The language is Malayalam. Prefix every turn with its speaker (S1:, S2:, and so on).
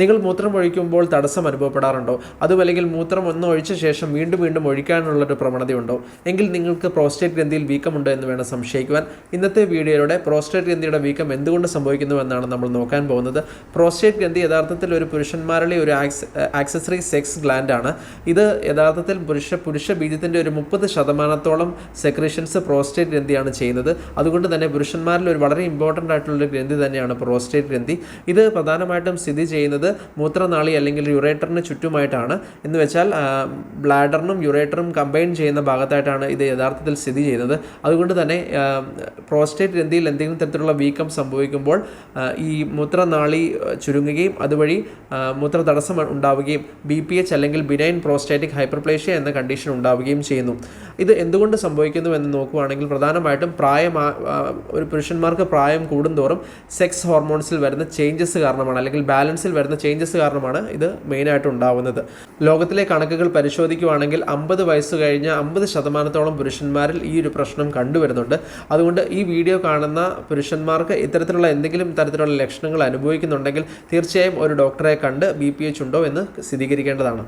S1: നിങ്ങൾ മൂത്രം ഒഴിക്കുമ്പോൾ തടസ്സം അനുഭവപ്പെടാറുണ്ടോ? അതും അല്ലെങ്കിൽ മൂത്രം ഒന്ന് ഒഴിച്ച ശേഷം വീണ്ടും വീണ്ടും ഒഴിക്കാനുള്ളൊരു പ്രവണതയുണ്ടോ? എങ്കിൽ നിങ്ങൾക്ക് പ്രോസ്റ്റേറ്റ് ഗ്രന്ഥിയിൽ വീക്കമുണ്ടോ എന്ന് വേണം സംശയിക്കുവാൻ. ഇന്നത്തെ വീഡിയോയിലൂടെ പ്രോസ്റ്റേറ്റ് ഗ്രന്ഥിയുടെ വീക്കം എന്തുകൊണ്ട് സംഭവിക്കുന്നു എന്നാണ് നമ്മൾ നോക്കാൻ പോകുന്നത്. പ്രോസ്റ്റേറ്റ് ഗ്രന്ഥി യഥാർത്ഥത്തിൽ ഒരു പുരുഷന്മാരുടെ ഒരു ആക്സ് ആക്സസറി സെക്സ് ഗ്ലാൻഡ് ആണ്. ഇത് യഥാർത്ഥത്തിൽ പുരുഷ പുരുഷ ബീജത്തിന്റെ ഒരു മുപ്പത് ശതമാനത്തോളം സെക്രീഷൻസ് പ്രോസ്റ്റേറ്റ് ഗ്രന്ഥിയാണ് ചെയ്യുന്നത്. അതുകൊണ്ട് തന്നെ പുരുഷന്മാരിൽ ഒരു വളരെ ഇമ്പോർട്ടന്റ് ആയിട്ടുള്ള ഗ്രന്ഥി തന്നെയാണ് പ്രോസ്റ്റേറ്റ് ഗ്രന്ഥി. ഇത് പ്രധാനമായിട്ടും സ്ഥിതി ചെയ്യുന്നത് മൂത്രനാളി അല്ലെങ്കിൽ യുറേറ്ററിന് ചുറ്റുമായിട്ടാണ്. എന്ന് വെച്ചാൽ ബ്ലാഡറിനും യുറേറ്ററും കമ്പൈൻ ചെയ്യുന്ന ഭാഗത്തായിട്ടാണ് ഇത് യഥാർത്ഥത്തിൽ സ്ഥിതി ചെയ്യുന്നത്. അതുകൊണ്ട് തന്നെ പ്രോസ്റ്റേറ്റ് ഗ്രന്ഥിയിൽ എന്തെങ്കിലും തരത്തിലുള്ള വീക്കം സംഭവിക്കുമ്പോൾ ഈ മൂത്രനാളി ചുരുങ്ങുകയും അതുവഴി മൂത്ര തടസ്സം ഉണ്ടാവുകയും ബി പി എച്ച് അല്ലെങ്കിൽ ബിനൈൻ പ്രോസ്റ്റാറ്റിക് ഹൈപ്പർപ്ലേഷ്യ എന്ന കണ്ടീഷൻ ഉണ്ടാവുകയും ചെയ്യുന്നു. ഇത് എന്തുകൊണ്ട് സംഭവിക്കുന്നു എന്ന് നോക്കുകയാണെങ്കിൽ പ്രധാനമായിട്ടും പ്രായം ഒരു പുരുഷന്മാർക്ക് പ്രായം കൂടുന്തോറും സെക്സ് ഹോർമോൺസിൽ വരുന്ന ചേഞ്ചസ് കാരണമാണ്. അല്ലെങ്കിൽ ബാലൻസിൽ വരുന്ന ചേഞ്ചസ് കാരണമാണ് ഇത് മെയിനായിട്ട് ഉണ്ടാവുന്നത്. ലോകത്തിലെ കണക്കുകൾ പരിശോധിക്കുകയാണെങ്കിൽ അമ്പത് വയസ്സ് കഴിഞ്ഞ അമ്പത് ശതമാനത്തോളം പുരുഷന്മാരിൽ ഈ ഒരു പ്രശ്നം കണ്ടുവരുന്നുണ്ട്. അതുകൊണ്ട് ഈ വീഡിയോ കാണുന്ന പുരുഷന്മാർക്ക് ഇത്തരത്തിലുള്ള എന്തെങ്കിലും തരത്തിലുള്ള ലക്ഷണങ്ങൾ അനുഭവിക്കുന്നുണ്ടെങ്കിൽ തീർച്ചയായും ഒരു ഡോക്ടറെ കണ്ട് ബി പി എച്ച് ഉണ്ടോ എന്ന് സ്ഥിരീകരിക്കേണ്ടതാണ്.